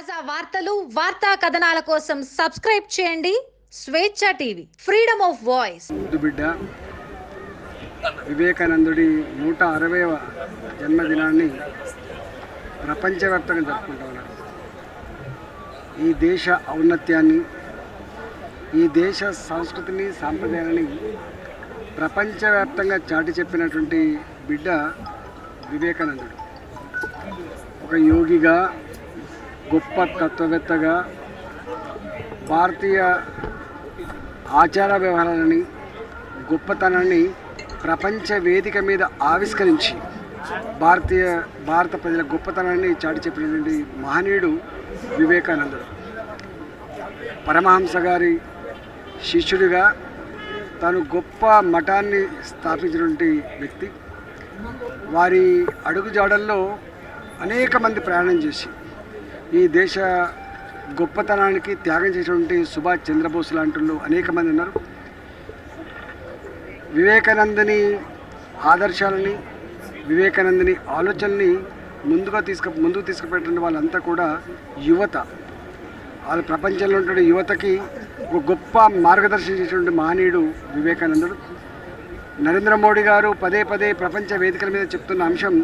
తాజా వార్తలు వార్తా కథనాల కోసం సబ్స్క్రైబ్ చేయండి. స్వేచ్ఛ టీవీ ఫ్రీడమ్ ఆఫ్ వాయిస్. ముద్దు బిడ్డ వివేకానందుడి నూట అరవైవ జన్మదినాన్ని ప్రపంచవ్యాప్తంగా జరుపుకుంటా ఉన్నారు ఈ దేశ ఔన్నత్యాన్ని ఈ దేశ సంస్కృతిని సాంప్రదాయాన్ని ప్రపంచవ్యాప్తంగా చాటి చెప్పినటువంటి బిడ్డ వివేకానందుడు. ఒక యోగిగా గొప్ప తత్వవేత్తగా భారతీయ ఆచార వ్యవహారాలని గొప్పతనాన్ని ప్రపంచ వేదిక మీద ఆవిష్కరించి భారతీయ భారత ప్రజల గొప్పతనాన్ని చాటి చెప్పినటువంటి మహనీయుడు వివేకానందుడు. పరమహంస గారి శిష్యుడిగా తాను గొప్ప మఠాన్ని స్థాపించినటువంటి వ్యక్తి. వారి అడుగుజాడల్లో అనేక మంది ప్రయాణం చేసి ఈ దేశ గొప్పతనానికి త్యాగం చేసినటువంటి సుభాష్ చంద్రబోస్ లాంటి వాళ్ళు అనేక మంది ఉన్నారు. వివేకానందని ఆదర్శాలని వివేకానందని ఆలోచనని ముందుగా తీసుకు ముందుకు తీసుకుపెట్టిన వాళ్ళంతా కూడా యువత. వాళ్ళ ప్రపంచంలో ఉండే యువతకి ఒక గొప్ప మార్గదర్శనం చేసినటువంటి మహనీయుడు వివేకానందుడు. నరేంద్ర మోడీ గారు పదే పదే ప్రపంచ వేదికల మీద చెప్తున్న అంశం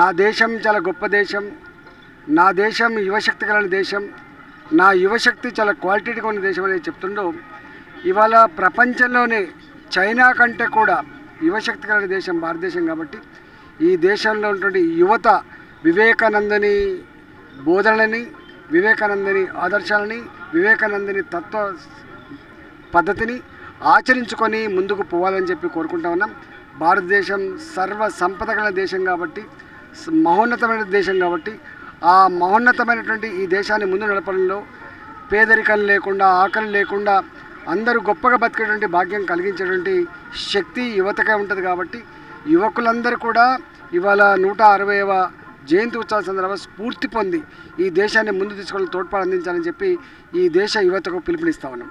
నా దేశం చాలా గొప్ప దేశం నా దేశం యువశక్తి కలిగిన దేశం నా యువశక్తి చాలా క్వాలిటీగా ఉన్న దేశం అనేది చెప్తుండో ఇవాళ ప్రపంచంలోనే చైనా కంటే కూడా యువశక్తి కలిగిన దేశం భారతదేశం కాబట్టి ఈ దేశంలో ఉన్నటువంటి యువత వివేకానందని బోధనలని వివేకానందని ఆదర్శాలని వివేకానందని తత్వ పద్ధతిని ఆచరించుకొని ముందుకు పోవాలని చెప్పి కోరుకుంటా ఉన్నాం. భారతదేశం సర్వ సంపద కలిగిన దేశం కాబట్టి మహోన్నతమైన దేశం కాబట్టి ఆ మహోన్నతమైనటువంటి ఈ దేశాన్ని ముందు నడపడంలో పేదరికం లేకుండా ఆకలి లేకుండా అందరూ గొప్పగా బతికేటువంటి భాగ్యం కలిగించేటువంటి శక్తి యువతకే ఉంటుంది కాబట్టి యువకులందరూ కూడా ఇవాళ నూట అరవైవ జయంతి ఉత్సవ సందర్భంగా స్ఫూర్తి పొంది ఈ దేశాన్ని ముందు తీసుకొని తోడ్పాటు అందించాలని చెప్పి ఈ దేశ యువతకు పిలుపునిస్తా ఉన్నాం.